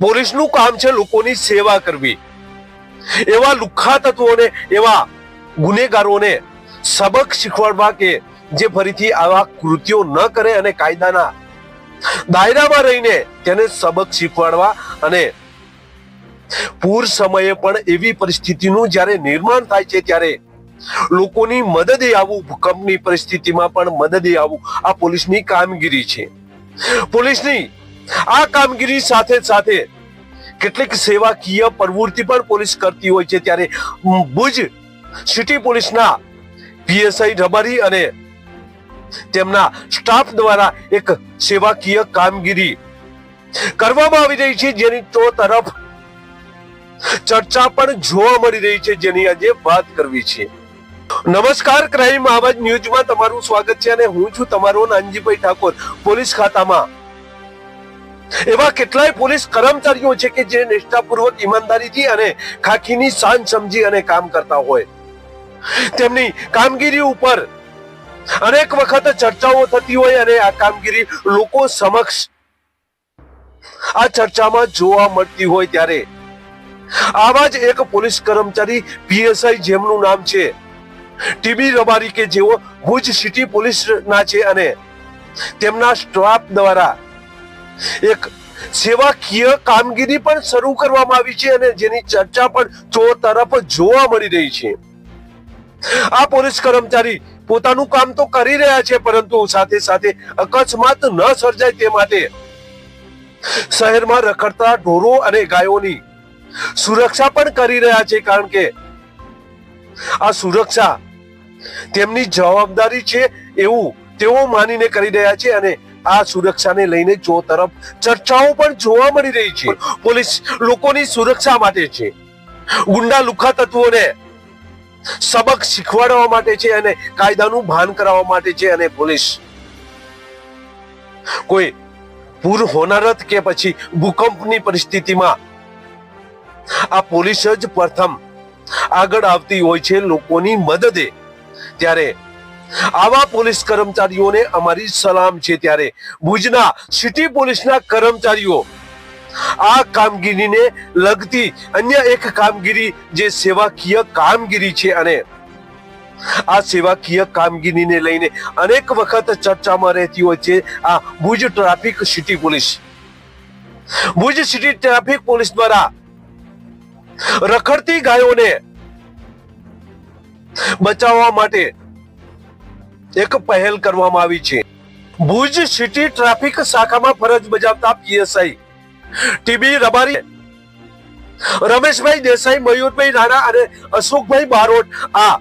પોલીસનું કામ છે લોકોની સેવા કરવી. એવા લુખ્ખા તત્વોને, એવા ગુનેગારોને સબક શીખવાડવા કે જે ફરીથી આવા કૃત્યો ન કરે અને કાયદાના દાયરામાં રહીને તેને સબક શીખવાડવા અને પૂર સમયે પણ એવી પરિસ્થિતિનું જ્યારે નિર્માણ થાય છે ત્યારે લોકોની મદદે આવું ભૂકંપની પરિસ્થિતિમાં પણ મદદે આવું આ પોલીસની કામગીરી છે. પોલીસની આ કામગીરી સાથે સાથે કેટલીક સેવાકીય પ્રવૃત્તિ પણ પોલીસ કરતી હોય છે. ત્યારે ભુજ સિટી પોલીસના પીએસઆઈ રબારી અને તેમના સ્ટાફ દ્વારા એક સેવાકીય કામગીરી કરવામાં આવી રહી છે. જેની તો તરફ ચર્ચા પણ જોવા મળી રહી છે. જેની આજે વાત કરવી છે. નમસ્કાર, ક્રાઇમ આવાજ ન્યૂઝમાં તમારું સ્વાગત છે અને હું છું તમારો નાનજીભાઈ ઠાકોર. પોલીસ ખાતામાં એવા કેટલાય પોલીસ કર્મચારીઓ છે કે જે નિષ્ઠાપૂર્વક, ઈમાનદારીથી અને ખાખીની શાન સમજી અને કામ કરતા હોય. તેમની કામગીરી ઉપર અનેક વખત ચર્ચાઓ થતી હોય અને આ કામગીરી લોકો સમક્ષ આ ચર્ચામાં જોવા મળતી હોય ત્યારે. આવા જ એક પોલીસ કર્મચારી પીએસઆઈ જેમનું નામ છે. ટીબી રબારી કે જેઓ ભુજ સિટી પોલીસના છે અને તેમના સ્ટાફ દ્વારા એક સેવાકીય કામગીરી પણ શરૂ કરવામાં આવી છે અને જેની ચર્ચા પણ ચો તરફ જોવા મળી રહી છે. આ પોલીસ કર્મચારી પોતાનું કામ તો કરી રહ્યા છે, પરંતુ સાથે સાથે અકસ્માત ન સર્જાય તે માટે શહેરમાં રખડતા ઢોરો અને ગાયોની સુરક્ષા પણ કરી રહ્યા છે, કારણ કે આ સુરક્ષા તેમની જવાબદારી છે એવું તેઓ માનીને કરી રહ્યા છે અને આ સુરક્ષાને લઈને ચો તરફ ચર્ચાઓ પણ જોવા મળી રહી છે. પોલીસ લોકોની સુરક્ષા માટે છે. ગુંડા લુખા તત્વોને સબક શીખવાડવા માટે છે અને કાયદાનું ભાન કરાવવા માટે છે અને પોલીસ કોઈ પૂર હોનારત કે પછી ભૂકંપની પરિસ્થિતિમાં આ પોલીસ જ પ્રથમ આગળ આવતી હોય છે લોકોની મદદે. ત્યારે આવા પોલીસ કર્મચારીઓને અમારી સલામ છે ત્યારે ભુજના સિટી પોલીસના કર્મચારીઓ આ કામગીરીને લગતી અન્ય એક કામગીરી જે સેવાકીય કામગીરી છે અને આ સેવાકીય કામગીરીને લઈને અનેક વખત ચર્ચામાં રહેતી હોય છે આ Bhuj traffic city police. Bhuj city traffic police દ્વારા રખડતી ગાયોને બચાવવા માટે એક પહેલ કરવામાં આવી છે. ભુજ સિટી ટ્રાફિક શાખામાં ફરજ બજાવતા PSI. T B Rabari, Rameshbhai Desai, Mayurbhai Rana અને અશોકભાઈ બારોટ. આ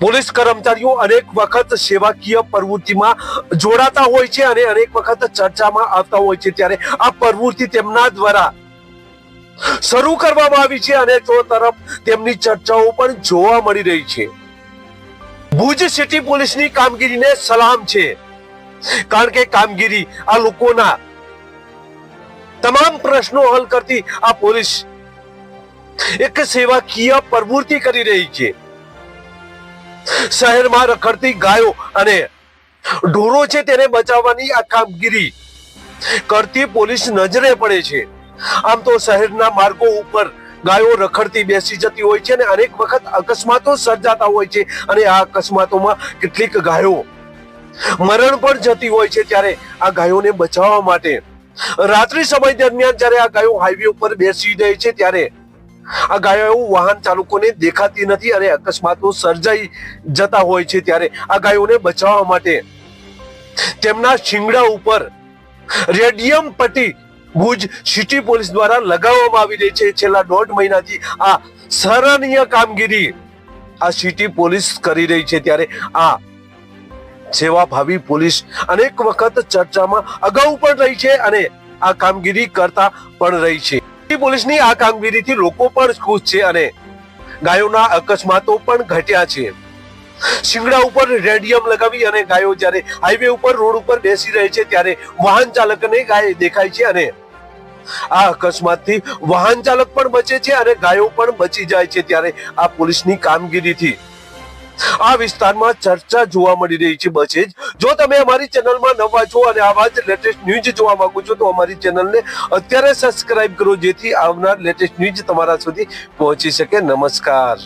પોલીસ કર્મચારીઓ અનેક વખત સેવાકીય પ્રવૃત્તિમાં જોડાતા હોય છે અને અનેક વખત ચર્ચામાં આવતા હોય છે ત્યારે આ પ્રવૃત્તિ તેમના દ્વારા શરૂ કરવામાં આવી છે અને તો તરફ તેમની ચર્ચાઓ પણ જોવા મળી રહી છે. ભુજ સિટી પોલીસની કામગીરીને સલામ છે. કારણ કે કામગીરી આ લોકોના તમામ પ્રશ્નો હલ કરતી આ પોલીસ એક સેવાકીય પ્રવૃત્તિ કરી રહી છે. શહેરમાં રખડતી ગાયો અને ઢોરો છે તેને બચાવવાની આ કામગીરી કરતી પોલીસ નજરે પડે છે. આમ તો શહેરના માર્ગો ઉપર ગાયો રખડતી બેસી જતી હોય છે અને અનેક વખત અકસ્માતો સર્જાતા હોય છે અને આ અકસ્માતોમાં કેટલીક ગાયો મરણ પણ જતી હોય છે ત્યારે આ ગાયોને બચાવવા માટે. રાત્રિ સમય દરમિયાન જ્યારે આ ગાયો હાઈવે ઉપર બેસી જાય છે ત્યારે આ ગાયો વાહન ચાલકોને દેખાતી નથી અને અકસ્માતો સર્જાઈ જતા હોય છે ત્યારે આ ગાયોને બચાવવા માટે તેમના શિંગડા ઉપર રેડિયમ પટ્ટી ભુજ સિટી પોલીસ દ્વારા લગાવવામાં આવી રહી છે. છેલ્લા દોઢ મહિનાથી આ સરાહનીય કામગીરી આ સિટી પોલીસ કરી રહી છે ત્યારે આ સેવાભાવી પોલીસ અનેક વખત ચર્ચામાં અગાઉ પણ રહી છે અને આ કામગીરી કરતા પણ રહી છે. સિટી પોલીસની આ કામગીરીથી લોકો પણ ખુશ છે અને ગાયોના અકસ્માતો પણ ઘટ્યા છે. શિંગડા ઉપર રેડિયમ લગાવી અને ગાયો જ્યારે હાઈવે ઉપર રોડ ઉપર બેસી રહે છે ત્યારે વાહન ચાલકને ગાય દેખાય છે અને આ અકસ્માતથી વાહન ચાલક પણ બચે છે અને ગાયો પણ બચી જાય છે ત્યારે આ પોલીસની કામગીરીથી. આ વિસ્તારમાં ચર્ચા જોવા મળી રહી છે બસ જ જો તમે અમારી ચેનલમાં નવા છો અને આવા જ લેટેસ્ટ ન્યૂઝ જોવા માંગો છો તો અમારી ચેનલને અત્યારે સબસ્ક્રાઇબ કરો જેથી આવનાર લેટેસ્ટ ન્યૂઝ તમારા સુધી પહોંચી શકે. નમસ્કાર.